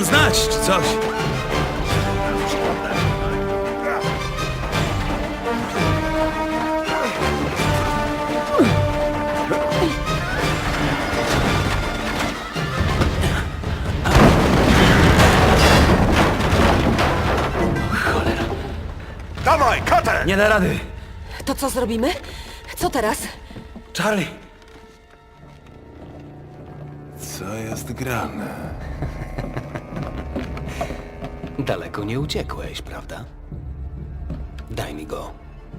nam znać, czy coś. Dawaj, katę! Nie da rady. To co zrobimy? Co teraz? Charlie, Co jest grane? Daleko nie uciekłeś, prawda? Daj mi go.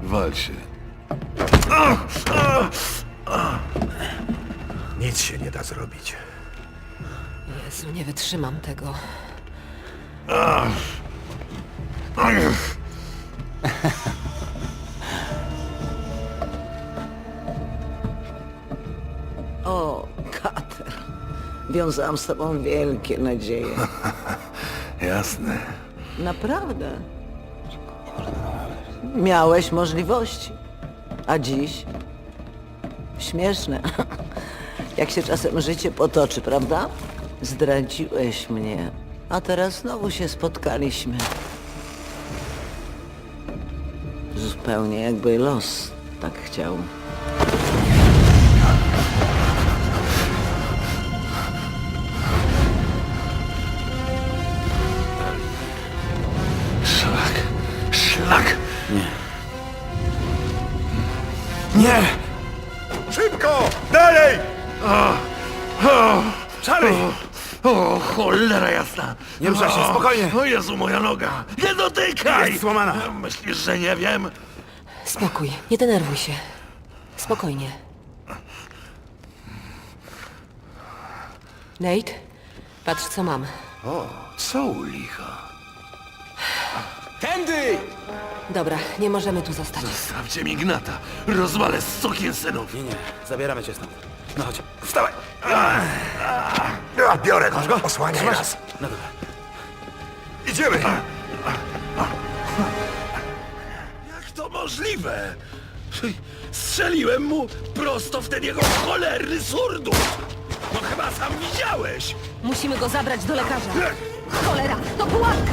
Wal się. Nic się nie da zrobić. Jezu, nie wytrzymam tego. O, Kater. Wiązałam z tobą wielkie nadzieje. Jasne. Naprawdę. Miałeś możliwości. A dziś? Śmieszne. Jak się czasem życie potoczy, prawda? Zdradziłeś mnie. A teraz znowu się spotkaliśmy. Zupełnie jakby los tak chciał. Nie ruszaj się, spokojnie. O Jezu, moja noga! Nie dotykaj! Jest złamana. Myślisz, że nie wiem? Spokój, nie denerwuj się. Spokojnie. Nate, patrz co mam. Co u licha? Tędy! Dobra, nie możemy tu zostać. Zostawcie mi gnata! Rozwalę z synów! Nie, nie, zabieramy cię stąd. No chodź, wstawaj! Ja biorę go, osłaniaj nas. No dobra. Idziemy! Jak to możliwe? Strzeliłem mu prosto w ten jego cholerny surdut! No chyba sam widziałeś! Musimy go zabrać do lekarza. Cholera, to pułapka!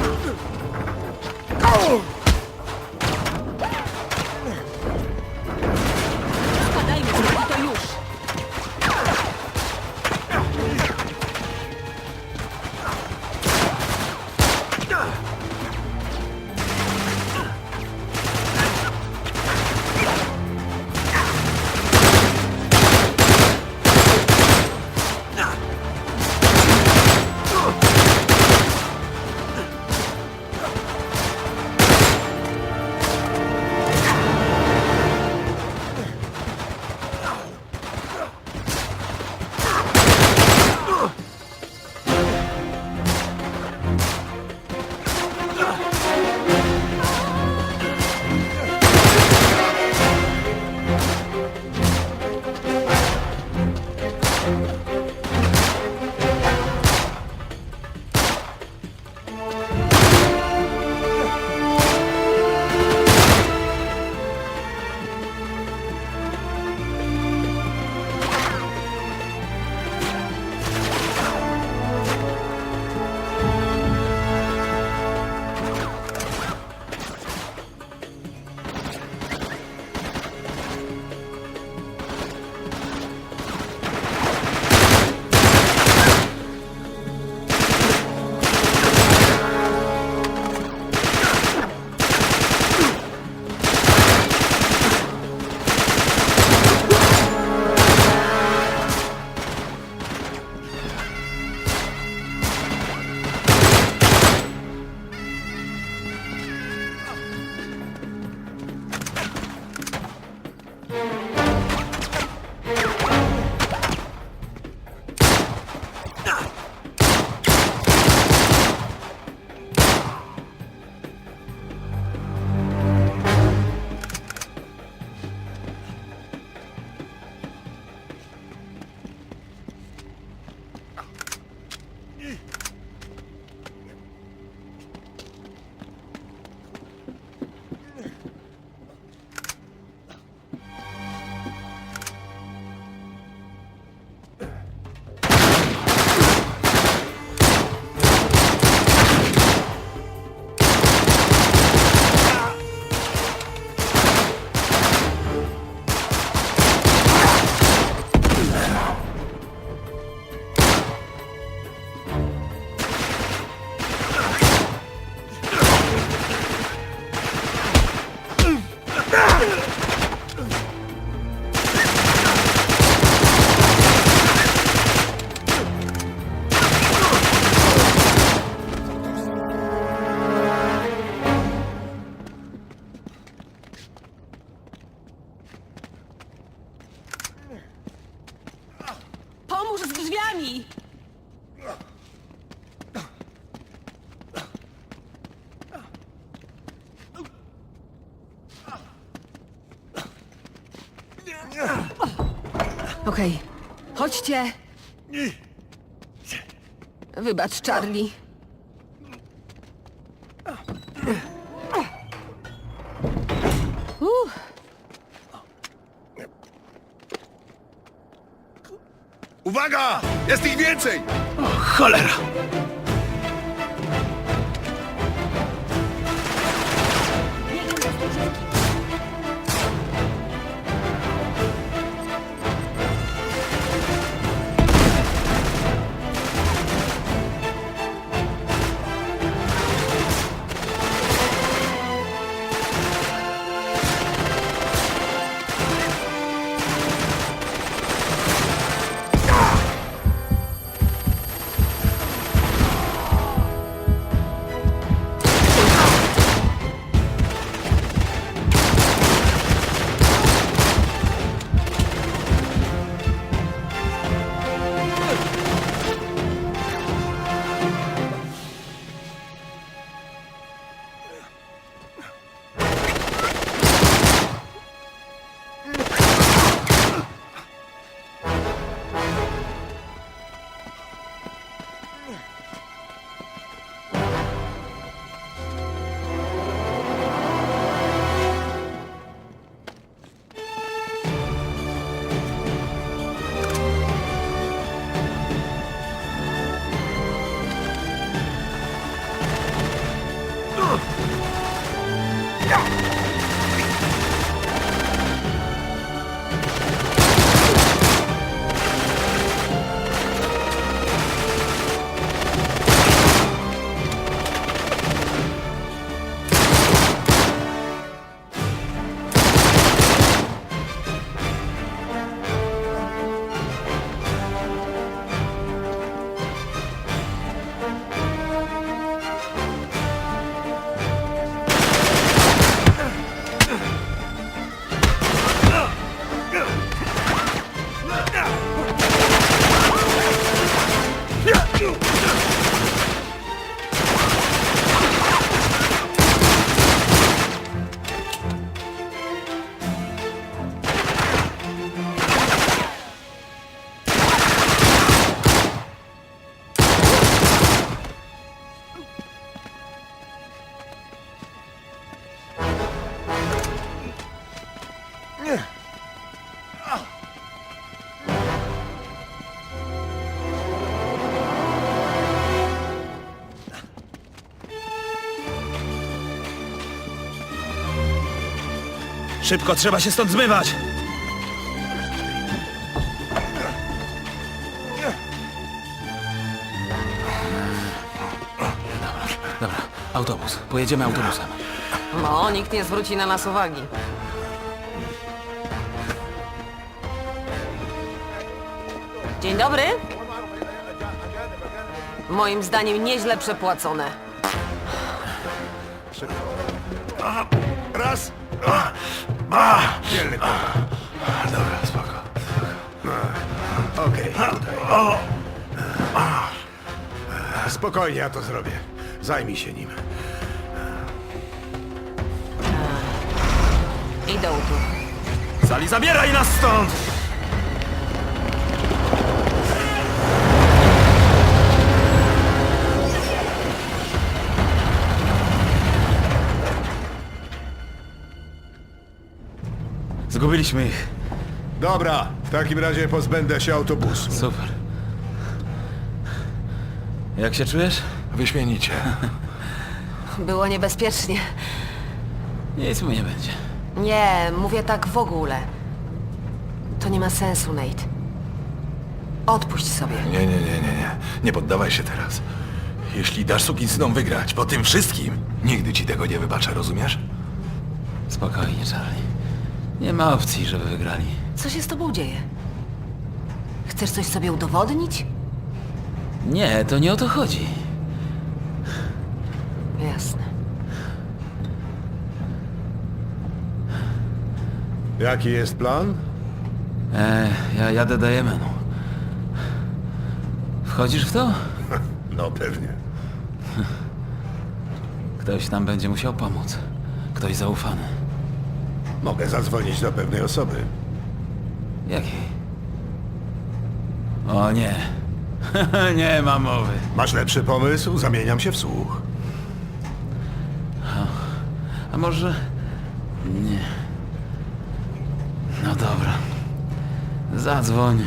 Chodźcie. Wybacz, Charlie. Uff. Uwaga! Jest ich więcej! Cholera! Szybko, trzeba się stąd zmywać! Dobra, autobus. Pojedziemy autobusem. No, nikt nie zwróci na nas uwagi. Dzień dobry. Moim zdaniem nieźle przepłacone. Raz! Dzielny Dobra, spoko. Okej, tutaj. Spokojnie, ja to zrobię. Zajmij się nim. Idą tu. Sali, zabieraj nas stąd! Zgubiliśmy ich. Dobra, w takim razie pozbędę się autobusu. Super. Jak się czujesz? Wyśmienicie. Było niebezpiecznie. Nic mu nie będzie. Nie, mówię tak w ogóle. To nie ma sensu, Nate. Odpuść sobie. Nie, nie, nie, nie, nie. Nie poddawaj się teraz. Jeśli dasz sukinsynom wygrać po tym wszystkim, nigdy ci tego nie wybaczę, rozumiesz? Spokojnie, Charlie. Nie ma opcji, żeby wygrali. Co się z tobą dzieje? Chcesz coś sobie udowodnić? Nie, to nie o to chodzi. Jasne. Jaki jest plan? E, ja jadę do Jemenu. Wchodzisz w to? No pewnie. Ktoś nam będzie musiał pomóc. Ktoś zaufany. Mogę zadzwonić do pewnej osoby. Jakiej? O nie. nie ma mowy. Masz lepszy pomysł? Zamieniam się w słuch. A może... Nie. No dobra. Zadzwoń.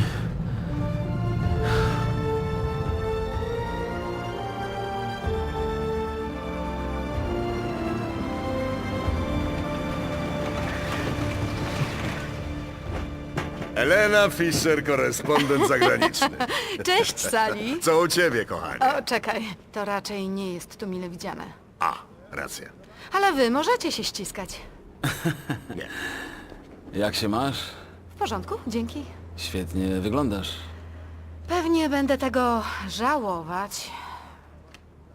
Elena Fischer, korespondent zagraniczny. Cześć, Sali. Co u ciebie, kochanie? O, czekaj, to raczej nie jest tu mile widziane. A, racja. Ale wy możecie się ściskać. Jak się masz? W porządku, dzięki. Świetnie wyglądasz. Pewnie będę tego żałować.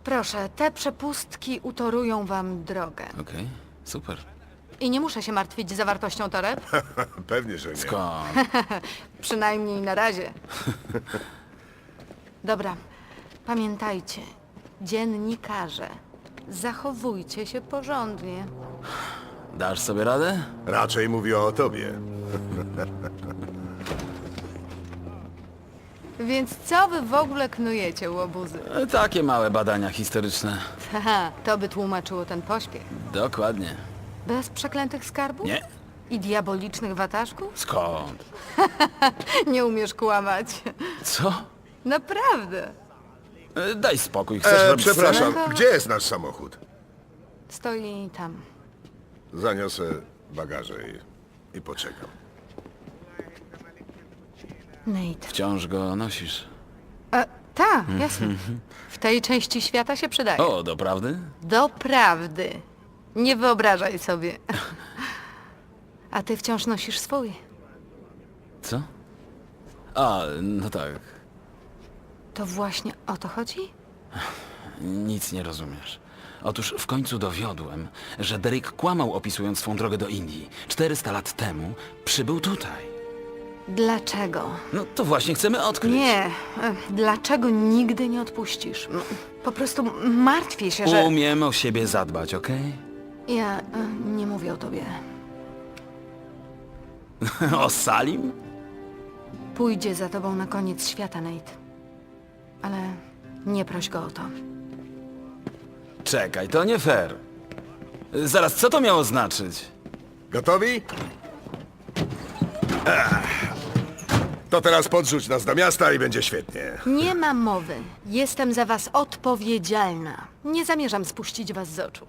Proszę, te przepustki utorują wam drogę. Okej, super. I nie muszę się martwić zawartością toreb, Pewnie, że nie. Skąd? przynajmniej na razie. Dobra, pamiętajcie, dziennikarze, zachowujcie się porządnie. Dasz sobie radę? Raczej mówię o tobie. Więc co wy w ogóle knujecie, łobuzy? E, Takie małe badania historyczne. Haha, to by tłumaczyło ten pośpiech. Dokładnie. Bez przeklętych skarbów? Nie. I diabolicznych wataszków? Skąd? Nie umiesz kłamać. Co? Naprawdę. E, Daj spokój, chcesz E, robić przepraszam, scenę? gdzie jest nasz samochód? Stoi tam. Zaniosę bagaże i, i poczekam. Nate. Wciąż go nosisz. E, tak, jasne. W tej części świata się przydaje. O, doprawdy? Doprawdy. Nie wyobrażaj sobie. A ty wciąż nosisz swój. Co? A, no tak. To właśnie o to chodzi? Nic nie rozumiesz. Otóż w końcu dowiodłem, że Derek kłamał opisując swą drogę do Indii. 400 lat temu przybył tutaj. Dlaczego? No to właśnie chcemy odkryć. Nie. e, Dlaczego nigdy nie odpuścisz? M, Po prostu martwię się, że... Umiem o siebie zadbać, okej? Ja e, nie mówię o tobie. o Salim? Pójdzie za tobą na koniec świata, Nate. Ale nie proś go o to. Czekaj, to nie fair. Zaraz, co to miało znaczyć? Gotowi? Ech. To teraz podrzuć nas do miasta i będzie świetnie. Nie ma mowy. Jestem za was odpowiedzialna. Nie zamierzam spuścić was z oczu.